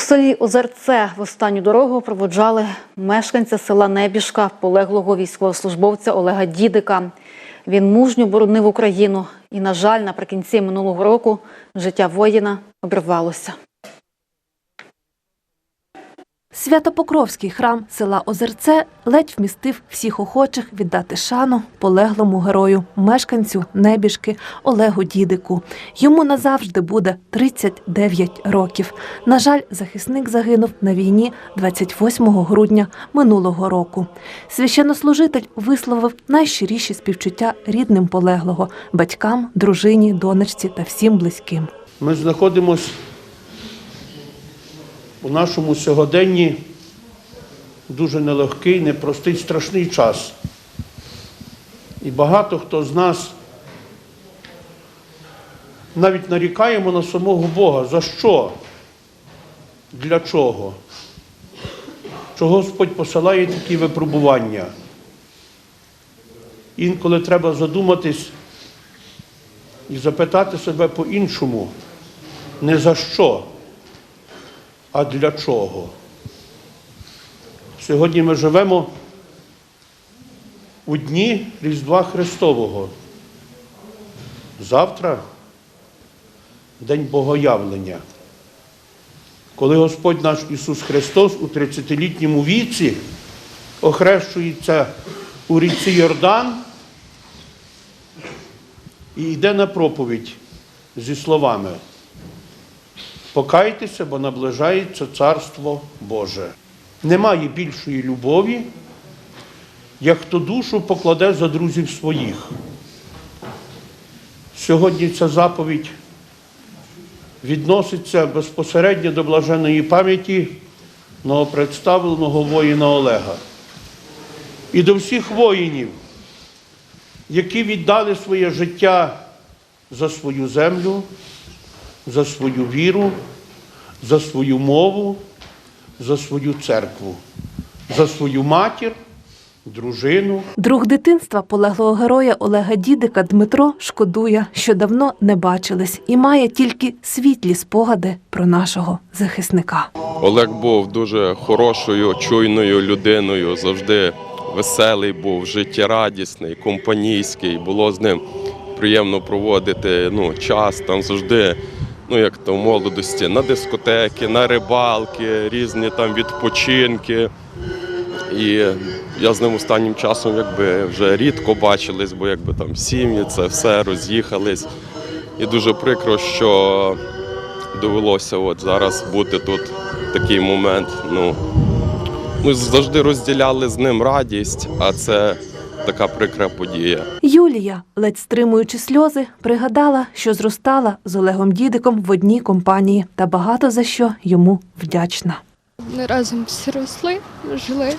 Селі Озерце в останню дорогу проводжали мешканця села Небіжка, полеглого військовослужбовця Олега Дідика. Він мужньо боронив Україну і, на жаль, наприкінці минулого року життя воїна обірвалося. Святопокровський храм села Озерце ледь вмістив всіх охочих віддати шану полеглому герою, мешканцю небіжки Олегу Дідику. Йому назавжди буде 39 років. На жаль, захисник загинув на війні 28 грудня минулого року. Священнослужитель висловив найщиріші співчуття рідним полеглого, батькам, дружині, донечці та всім близьким. Ми знаходимося у нашому сьогоденні дуже нелегкий, непростий, страшний час. І багато хто з нас навіть нарікаємо на самого Бога. За що? Для чого? Чого Господь посилає такі випробування? Інколи треба задуматись і запитати себе по-іншому. Не за що, а для чого. Сьогодні ми живемо у дні Різдва Христового. Завтра День Богоявлення. Коли Господь наш Ісус Христос у 30-літньому віці охрещується у річці Йордан і йде на проповідь зі словами Покайтеся, бо наближається Царство Боже. Немає більшої любові, як хто душу покладе за друзів своїх. Сьогодні ця заповідь відноситься безпосередньо до блаженої пам'яті новопредставленого воїна Олега і до всіх воїнів, які віддали своє життя за свою землю, за свою віру, за свою мову, за свою церкву, за свою матір, дружину. Друг дитинства полеглого героя Олега Дідика Дмитро шкодує, що давно не бачились, і має тільки світлі спогади про нашого захисника. Олег був дуже хорошою, чуйною людиною, завжди веселий був, життєрадісний, компанійський. Було з ним приємно проводити ну, час. Там завжди, ну як то в молодості, на дискотеки, на рибалки, різні там відпочинки. І я з ним останнім часом якби вже рідко бачились, бо якби там сім'ї, це все роз'їхались. І дуже прикро, що довелося от зараз бути тут такий момент. Ну, ми завжди розділяли з ним радість, а це така прикра подія. Юлія, ледь стримуючи сльози, пригадала, що зростала з Олегом Дідиком в одній компанії та багато за що йому вдячна. Ми разом всі росли, жили.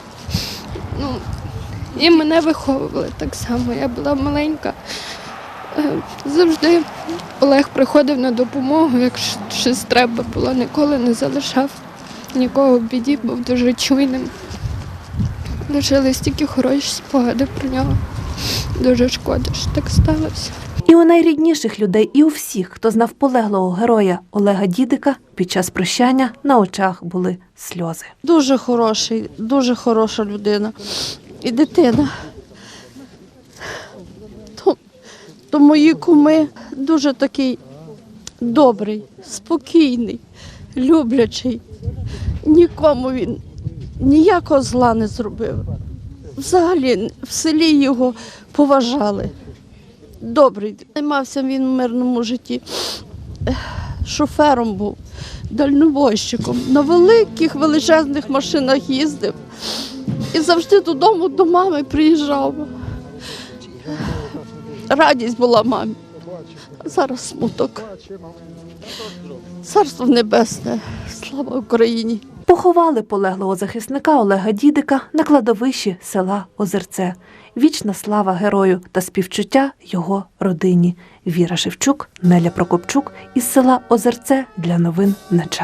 Ну, і мене виховували так само. Я була маленька. Е, Завжди Олег приходив на допомогу, якщо щось треба було, ніколи не залишав нікого в біді, був дуже чуйним. Лишились тільки хороші спогади про нього. Дуже шкода, що так сталося. І у найрідніших людей, і у всіх, хто знав полеглого героя Олега Дідика, під час прощання на очах були сльози. Дуже хороший, дуже хороша людина. І дитина. То, то мої куми дуже такий добрий, спокійний, люблячий. Нікому він ніякого зла не зробив. Взагалі в селі його поважали. Добрий. Займався він в мирному житті. Шофером був, дальнобойщиком. На великих величезних машинах їздив і завжди додому до мами приїжджав. Радість була мамі. Зараз смуток. Царство небесне. Слава Україні! Поховали полеглого захисника Олега Дідика на кладовищі села Озерце. Вічна слава герою та співчуття його родині. Віра Шевчук, Неля Прокопчук із села Озерце для новин на час.